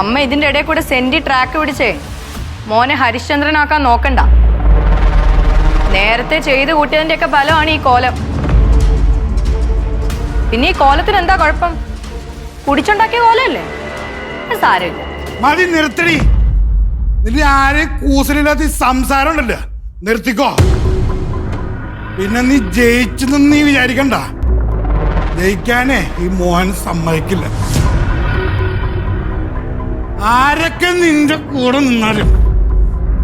അമ്മ ഇതിന്റെ ഇടയിൽ കൂടെ സെന്റി ട്രാക്ക് പിടിച്ചേ. മോനെ ഹരിശ്ചന്ദ്രനാക്കാൻ നോക്കണ്ട. നേരത്തെ ചെയ്ത് കൂട്ടിയതിന്റെ ഒക്കെ ഫലമാണ് ഈ കോലം. പിന്നെ ഈ കോലത്തിന് എന്താ കുഴപ്പം? കുടിച്ചുണ്ടാക്കിയ കോലല്ലേ? സാരമില്ല. മതി നിർത്തടി. നിന്റെ ആരെയും കൂസലില്ലാത്ത സംസാരം ഉണ്ടല്ലോ. നിർത്തിക്കോ. പിന്നെ നീ ജയിച്ചെന്ന് നീ വിചാരിക്കണ്ട. ജയിക്കാനേ ഈ മോഹൻ സമ്മതിക്കില്ല. ആരൊക്കെ നിന്റെ കൂടെ നിന്നാലും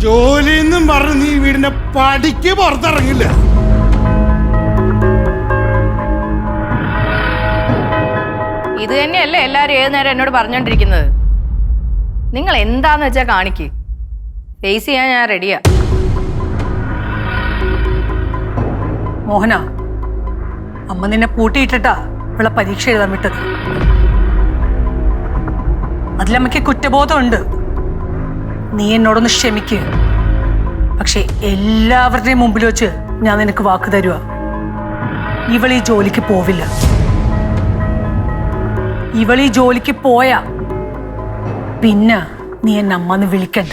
ജോലിന്നും പറഞ്ഞ് നീ വീടിന്റെ പടിക്ക് പുറത്തിറങ്ങില്ല. ഇത് തന്നെയല്ലേ എല്ലാരും ഏത് നേരം എന്നോട് പറഞ്ഞോണ്ടിരിക്കുന്നത്? നിങ്ങൾ എന്താന്ന് വെച്ചാ കാണിക്ക്. ഫേസ് ചെയ്യാൻ ഞാൻ റെഡിയാ മോഹന അമ്മ നിന്നെ പൂട്ടിയിട്ടിട്ടാ ഇവളെ പരീക്ഷ എഴുതാൻ വിട്ടത്. അതിലമ്മയ്ക്ക് കുറ്റബോധമുണ്ട്. നീ എന്നോടൊന്ന് ക്ഷമിക്കുക പക്ഷെ എല്ലാവരുടെയും മുമ്പിൽ വെച്ച് ഞാൻ നിനക്ക് വാക്ക് തരുക ഇവൾ ഈ ജോലിക്ക് പോവില്ല. ഇവൾ ഈ ജോലിക്ക് പോയാ പിന്നെ നീ എന്നെ അമ്മന്ന് വിളിക്കണ്ട.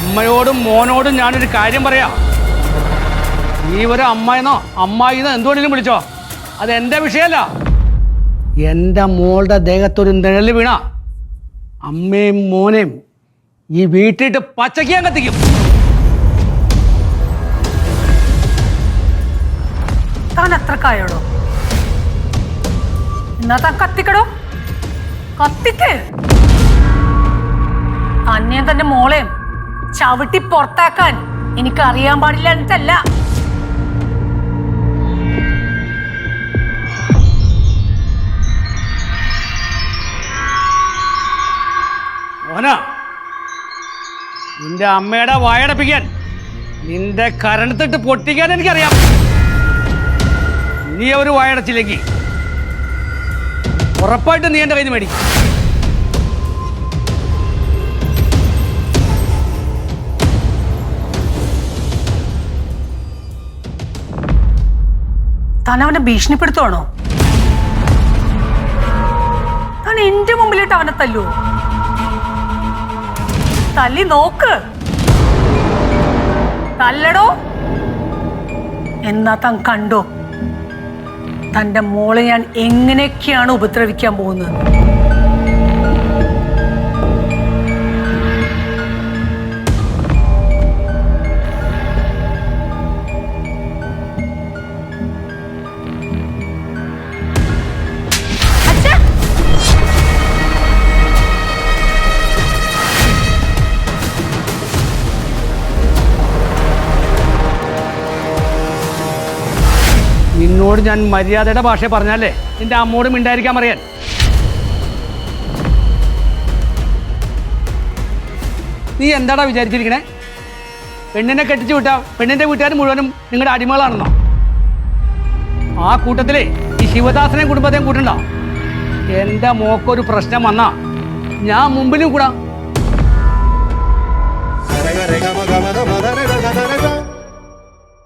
അമ്മയോടും മോനോടും ഞാനൊരു കാര്യം പറയാം. നീ ഒരു അമ്മായിന്നോ? അമ്മായിന്നോ എന്തുകൊണ്ടെങ്കിലും വിളിച്ചോ. അത് എന്റെ വിഷയമല്ല എന്റെ മോളുടെ ദേഹത്തൊരു നിഴൽ വീണ. അമ്മയും മോനെയും ഈ വീട്ടിട്ട് പച്ചയ്ക്ക് ഞാൻ കത്തിക്കും. താൻ എന്നാ താൻ കത്തിക്കടോ? കത്തിക്ക്. തന്നെയും തന്റെ മോളെയും ചവിട്ടി പുറത്താക്കാൻ എനിക്ക് അറിയാൻ പാടില്ല എന്നിട്ടല്ല മോന. നിന്റെ അമ്മയുടെ വായടപ്പിക്കാൻ നിന്റെ കരണത്തിട്ട് പൊട്ടിക്കാൻ എനിക്കറിയാം. നീ ഒരു വായടച്ചില്ലെങ്കിൽ ഉറപ്പായിട്ട് നീ എന്റെ കയ്യിൽ മേടിക്കും. അവനെ ഭീഷണിപ്പെടുത്തുവാണോ? താൻ എന്റെ മുമ്പിലിട്ട് അവനെ തല്ലു തല്ലി നോക്ക്. തല്ലടോ. എന്നാ താൻ കണ്ടോ? തന്റെ മോളെ ഞാൻ എങ്ങനെയൊക്കെയാണ് ഉപദ്രവിക്കാൻ പോകുന്നത്? നിന്നോട് ഞാൻ മര്യാദയുടെ ഭാഷ പറഞ്ഞാലേ നിന്റെ അമ്മോടും മിണ്ടായിരിക്കാൻ പറയാൻ. നീ എന്താടാ വിചാരിച്ചിരിക്കണേ? പെണ്ണിനെ കെട്ടിച്ചു വിട്ടാ പെണ്ണിന്റെ വീട്ടുകാർ മുഴുവനും നിങ്ങളുടെ അടിമകളാണെന്നോ? ആ കൂട്ടത്തിലേ ഈ ശിവദാസനെയും കുടുംബത്തെയും കൂട്ടണ്ട? എന്റെ മോക്കൊരു പ്രശ്നം വന്നാ ഞാൻ മുമ്പിലും കൂടാ.